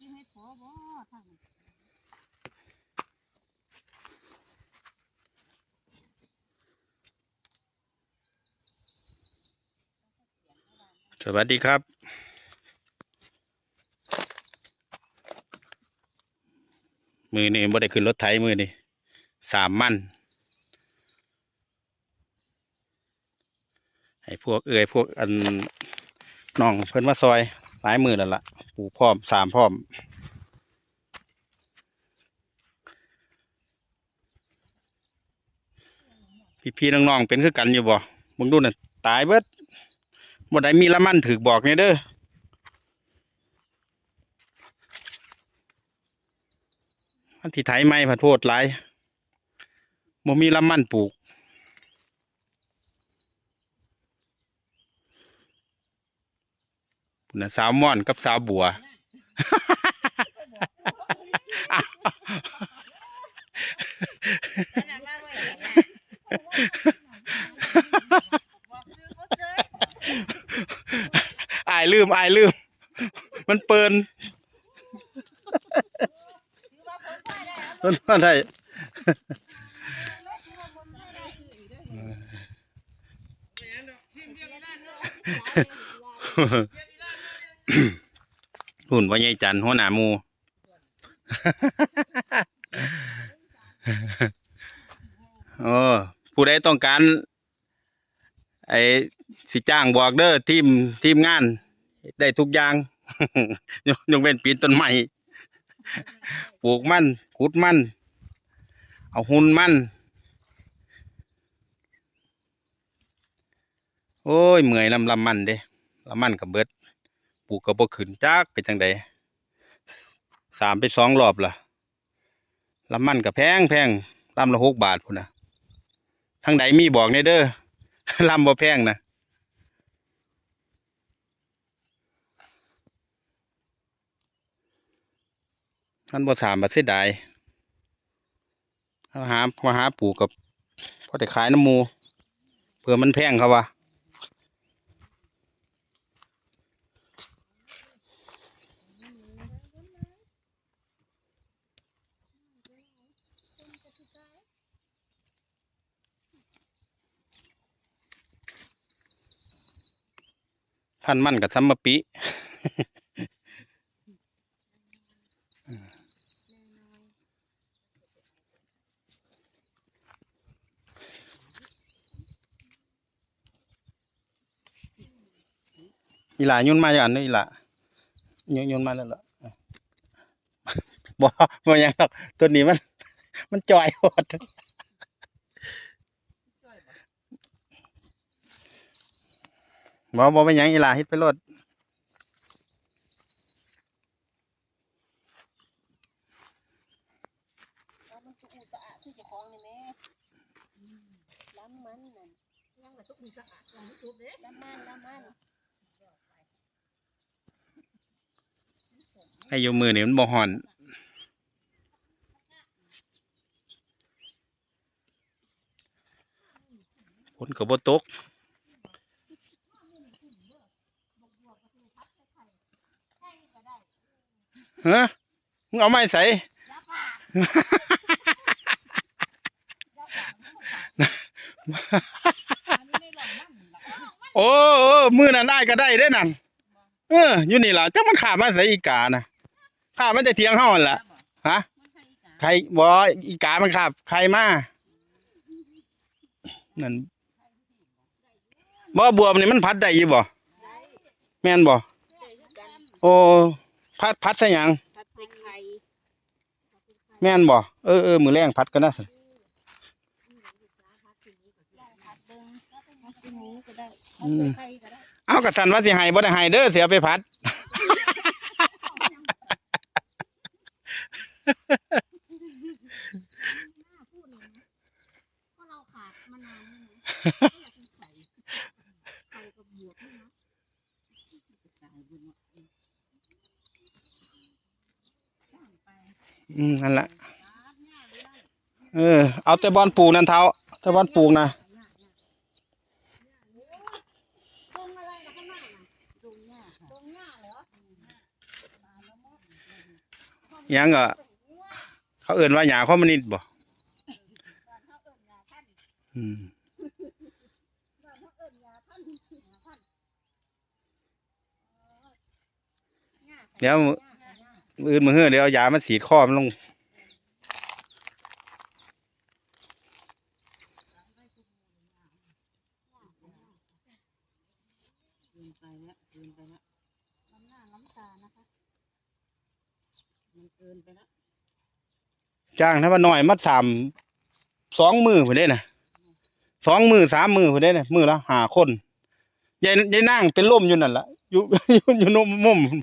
ที่ให้พอบ่ทางสวัสดีครับ มือนี่บ่ได้ขึ้นรถไถมือนี่สามมันให้พวกเอ่ยพวกอันน้องเพิ่นมาซอยหลายมือแล้วล่ะ ปลูกพร้อมสามพร้อม พี่ๆน้องๆเป็นคือกันอยู่บ่มึงดูน่ะตายเบิดบ่ได้มีละมันถือบอกไงเด้อมันที่ไถไม่ผัดโพดหลายบ่มีละมันปลูก นะสาวม่อนกับสาวบัวอายลืมอายลืม มันเปินถือว่าผลพลอยได้เอามันมาได้ หุ่นว่าใหญ่จันหัวหน้ามู โอ้ผู้ใดต้องการ ไอ้สิจ้างบอกเด้อทีมทีมงาน ได้ทุกอย่างยกยกเว้นปีนต้นไม้ปลูกมันขุดมัน เอาหุ่นมันโอ้ยเมื่อยลำลำมันเด้ลำมันกับเบิด ปลูกกับบ่ขึ้นจักเป็นจังใดสามไปสองรอบล่ะลำมันกับแพงแพงลำละหกบาทพุ่นนะทั้งใดมีบอกในเด้อลำบ่แพงนะท่านบ่ถามบ่เสียดายเอาหามาหาปลูกกับพอได้ขายน้ำมูเผื่อมันแพงเขาว่า พันมันกับซัมมะปิอีหลายุ่นมาอย่างนี้อีหลายุ่นยุ่นมาแล้วล่ะบ่บ่หยังหรอกตัวนี้มัน มันจอยหมด บ่บ่เป็นหยังอีหลาเฮ็ดไปโลดเอามันสุอุตะอะคือเจ้าของนี่แม่ล้ำมันนั่นยังละตุกมีสะอาดยังทุบเด้ล้ำมันล้ำมันให้อยู่มือนี่มันบ่ฮ้อน ฝนก็บ่ตก ฮะมึงเอาไม้ใส่โอ้โอ้มือนั่นได้ก็ได้เด้นั่นเอออยู่นี่ล่ะจักมันขามาใส่อีกาน่ะขามันจะเทียงเฮาหั่นล่ะฮะมันใครอีกอะใครบ่อีกามันขาบใครมานั่นบ่บวมนี่มันพัดได้อยู่บ่แม่นบ่ได้คือกันโอ้ พัดพัดใส่หยังผัดใส่ไข่แม่นบ่เออเออมื้อแรงพัดก็น่าสิลองผัดเบิ่งผัดใส่หมูก็ได้ผัดใส่ไข่ก็ได้เอากระสันว่าสิให้บ่ได้ให้เด้อเสียไปพัดก็เราขาดมานานแล้วนะอยากกินไข่ไข่กับบวกนี่นะตายบนหมดเลยย่างไป อืมนั่นล่ะตามหลยเออ เอาแต่บอลปลูกนั่นเท้าแต่บอลปลูกนะตรงนะตรงเหรอตายแล้วมั้งก็เขาเอื่นว่าหยาคอมมิวนิสต์บ่บ้านเขาเอิ้นยาพันธุ์อืมบ้านเขาเอิ้นยาพันธุ์ยาพันธุ์เดี๋ยว ออื่นมือเฮือเดี๋ยวเอายามาสีดคอมันลงเกินไปแล้วเกินไปแล้วน้ำหน้าน้ำตานะคะมันเกินไปแล้วจ้างถ้าว่าน้อยมาสามสองมือพุ่นเด้น่ะสองมือสามมือพุ่นเด้น่ะมือละห้าคนยายยายนางเป็นลมอยู่นั่นล่ะอยู่อยู่อยู่นมมุม ห่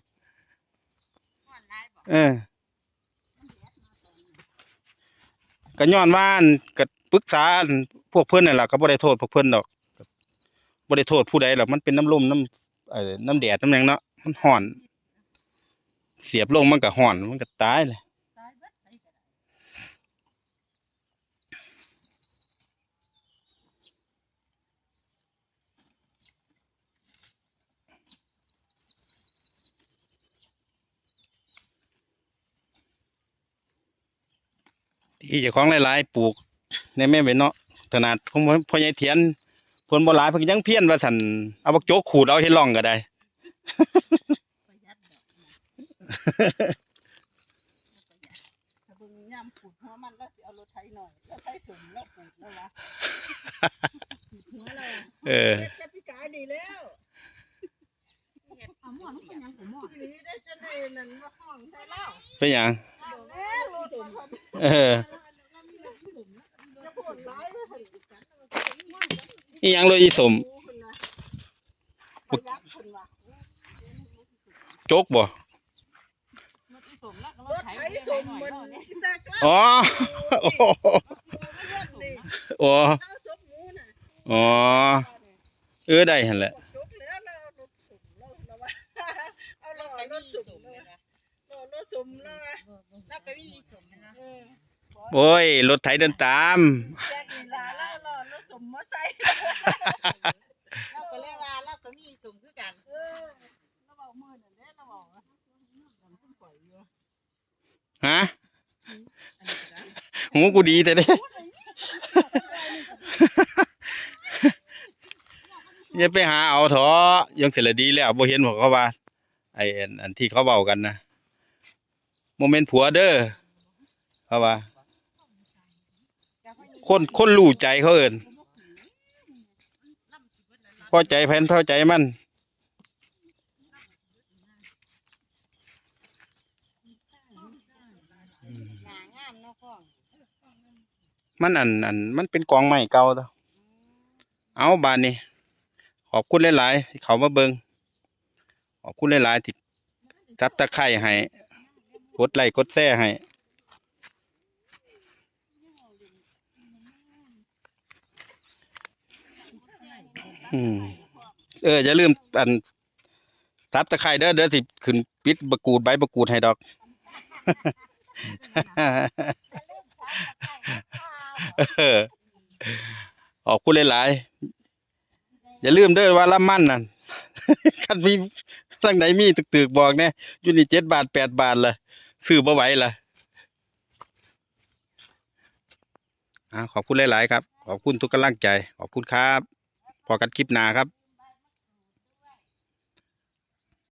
อนร้ายบอก เออก็ย้อนว่านก็ปรึกษานพวกเพื่อนนั่นล่ะก็บ่ได้โทษพวกเพื่อนดอกบ่ได้โทษผู้ใดหรอกมันเป็นน้ำลมน้ำเอ่อน้ำแดดน้ำแรงเนาะมันห่อน เสียบลงมันก็ห่อนมันก็ตายเลย ตายเบิดไปก็ได้ ที่เจ้าของหลายๆปลูกในแม่เว้นเนาะขนาดของพ่อพ่อใหญ่เถียนเพิ่นบ่หลายเพิ่นก็ยังเพี้ยนว่าซั่นเอาบักโจกขูดเอาเฮ็ดร่องก็ได้ประหยัดดอกนะถ้าเบิ่งย่ำปูดหัวมันแล้วสิเอารถไถหน่อยแล้วไถสมแล้วปูดแล้ววะปูดหัวแล้วเออเฮ็ดแค่พิการดีแล้วเอาหมอนมันเป็นหยังของหมอนหนีได้จะได้นั่นมาห้องใช่แล้วเป็นหยังแม่รถมาทำ เออจะปวดร้ายเลยค่ะอีหยังเลยอีสมประหยัดคนว่ะโจกบ่รถไถสมมันแต่ก็อ๋อโอ้โหเลือดนี่โอ้เอาศพหมูน่ะอ๋อ เออได้หั่นแหละ จุกแล้วแล้วรถสมแล้วแล้วว่าเอารอรถสมแล้วรอรถสมแล้วว่า แล้วก็มีสมนะ เออ โอ้ย รถไถเดินตามแจ็คนี่ลาแล้วรอรถสมมาใส่เราก็เลยว่าเราก็มีสมคือกันเออเราบอกมือนั่นแหละเราบอกว่ามันต้องปล่อยอยู่ฮะอันนี้ก็ได้หูกูดีแต่เด้อย่าไปหาเอาเถอะยังเสร็จแล้วดีแล้วบ่เห็นบอกเขาว่า ไอ้อันอันที่เขาเว้ากันนะโมเมนต์ผัวเด้อเขาว่า คนคนรู้ใจเขาเอิ้นพอใจแผนพอใจมันหน้างามเนอ่องมันอันอันมันเป็นกองไม้เก่าตัวเอาบานนี้ขอบคุณหลายๆที่เขามาเบิงขอบคุณหลายๆที่ทับตะไคร่ให้กดไลค์กดแชร์ให้ อืมเอออย่าลืมอันทับตะไคร่เด้อเด้อสิขึ้นปิดบะกรูดใบบักกูดให้ดอก เออขอบคุณหลายๆอย่าลืมเด้อว่าละมั่นนั่นคันมีทางไหนมีตึกๆบอกแน่อยู่นี่เจ็ดบาทแปดบาทละซื้อบ่ไหวละอ่าขอบคุณหลาย ๆ ครับ ขอบคุณทุกกำลังใจ ขอบคุณครับ พอกันคลิปหน้าครับ